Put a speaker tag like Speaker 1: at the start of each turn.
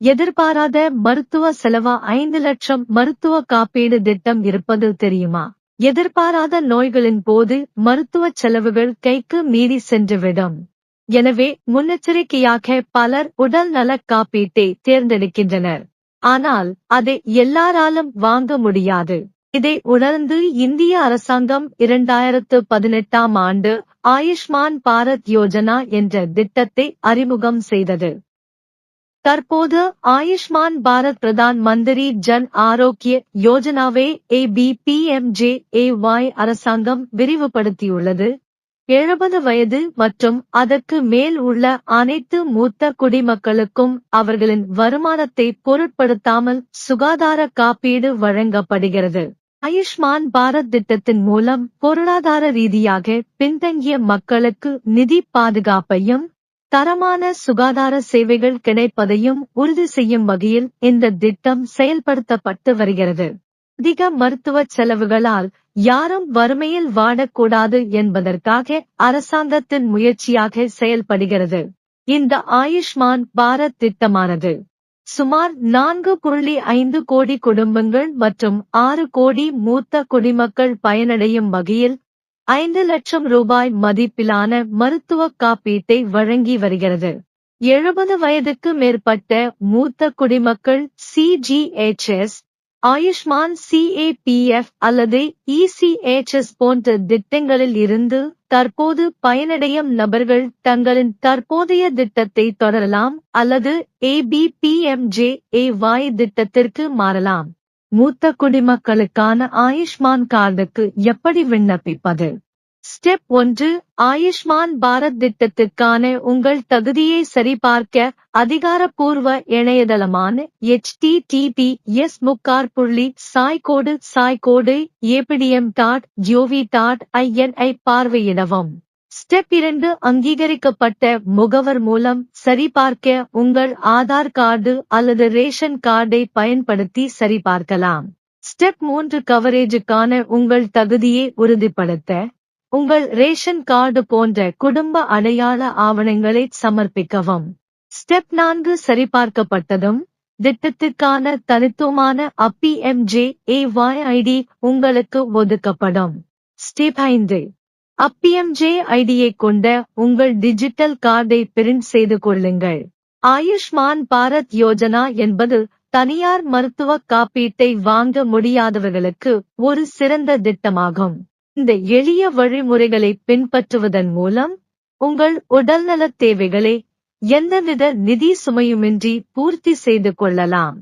Speaker 1: எதிர்பாராத மருத்துவ செலவா ஐந்து லட்சம் மருத்துவ காப்பீடு திட்டம் இருப்பது தெரியுமா? எதிர்பாராத நோய்களின் போது மருத்துவ செலவுகள் கைக்கு மீறி சென்றுவிடும். எனவே முன்னெச்சரிக்கையாக பலர் உடல் நலக் காப்பீட்டை தேர்ந்தெடுக்கின்றனர். ஆனால் அதை எல்லாராலும் வாங்க முடியாது. இதை உணர்ந்து இந்திய அரசாங்கம் இரண்டாயிரத்து பதினெட்டாம் ஆண்டு ஆயுஷ்மான் பாரத் யோஜனா என்ற திட்டத்தை அறிமுகம் செய்தது. தற்போது ஆயுஷ்மான் பாரத் பிரதான் மந்திரி ஜன் ஆரோக்கிய யோஜனாவை ஏபிபிஎம்ஜேஏஒய் அரசாங்கம் விரிவுபடுத்தியுள்ளது. எழுபது வயது மற்றும் அதற்கு மேல் உள்ள அனைத்து மூத்த குடிமக்களுக்கும் அவர்களின் வருமானத்தை பொருட்படுத்தாமல் சுகாதார காப்பீடு வழங்கப்படுகிறது. ஆயுஷ்மான் பாரத் திட்டத்தின் மூலம் பொருளாதார ரீதியாக பின்தங்கிய மக்களுக்கு நிதி பாதுகாப்பையும் தரமான சுகாதார சேவைகள் கிடைப்பதையும் உறுதி செய்யும் வகையில் இந்த திட்டம் செயல்படுத்தப்பட்டு வருகிறது. அதிக மருத்துவ செலவுகளால் யாரும் வறுமையில் வாடக்கூடாது என்பதற்காக அரசாங்கத்தின் முயற்சியாக செயல்படுகிறது. இந்த ஆயுஷ்மான் பாரத் திட்டமானது சுமார் நான்கு புள்ளி ஐந்து கோடி குடும்பங்கள் மற்றும் ஆறு கோடி மூத்த குடிமக்கள் பயனடையும் வகையில் ஐந்து லட்சம் ரூபாய் மதிப்பிலான மருத்துவ காப்பீட்டை வழங்கி வருகிறது. எழுபது வயதுக்கு மேற்பட்ட மூத்த குடிமக்கள் சிஜிஎச்எஸ் ஆயுஷ்மான் சிஏபிஎஃப் அல்லது இசிஎச்எஸ் போன்ற திட்டங்களில் இருந்து தற்போது பயனடையும் நபர்கள் தங்களின் தற்போதைய திட்டத்தை தொடரலாம் அல்லது ஏபிபிஎம்ஜே ஏவாய் திட்டத்திற்கு மாறலாம். மூத்த குடிமக்களுக்கான ஆயுஷ்மான் கார்டுக்கு எப்படி விண்ணப்பிப்பது? ஸ்டெப் ஒன்று ஆயுஷ்மான் பாரத் திட்டத்திற்கான உங்கள் தகுதியை சரிபார்க்க அதிகாரப்பூர்வ இணையதளமான எச்டிடிபி எஸ் முக்கார் புள்ளி சாய்கோடு சாய்கோடு ABDM dot gov dot IN பார்வையிடவும். Step இரண்டு அங்கீகரிக்கப்பட்ட முகவர் மூலம் சரிபார்க்க உங்கள் ஆதார் கார்டு அல்லது ரேஷன் கார்டை பயன்படுத்தி சரிபார்க்கலாம். ஸ்டெப் மூன்று கவரேஜுக்கான உங்கள் தகுதியை உறுதிப்படுத்த. உங்கள் ரேஷன் கார்டு போன்ற குடும்ப அடையாள ஆவணங்களை சமர்ப்பிக்கவும். ஸ்டெப் நான்கு சரிபார்க்கப்பட்டதும் திட்டத்திற்கான தனித்துவமான அப்பிஎம்ஜே ஏவாய் ஐடி உங்களுக்கு ஒதுக்கப்படும். ஸ்டெப் ஐந்து அப்பிஎம்ஜே ஐடியை கொண்ட உங்கள் டிஜிட்டல் கார்டை பிரிண்ட் செய்து கொள்ளுங்கள். ஆயுஷ்மான் பாரத் யோஜனா என்பது தனியார் மருத்துவ காப்பீட்டை வாங்க முடியாதவர்களுக்கு ஒரு சிறந்த திட்டமாகும். இந்த எளிய வழிமுறைகளை பின்பற்றுவதன் மூலம் உங்கள் உடல்நலத் தேவைகளை எந்தவித நிதி சுமையுமின்றி பூர்த்தி செய்து கொள்ளலாம்.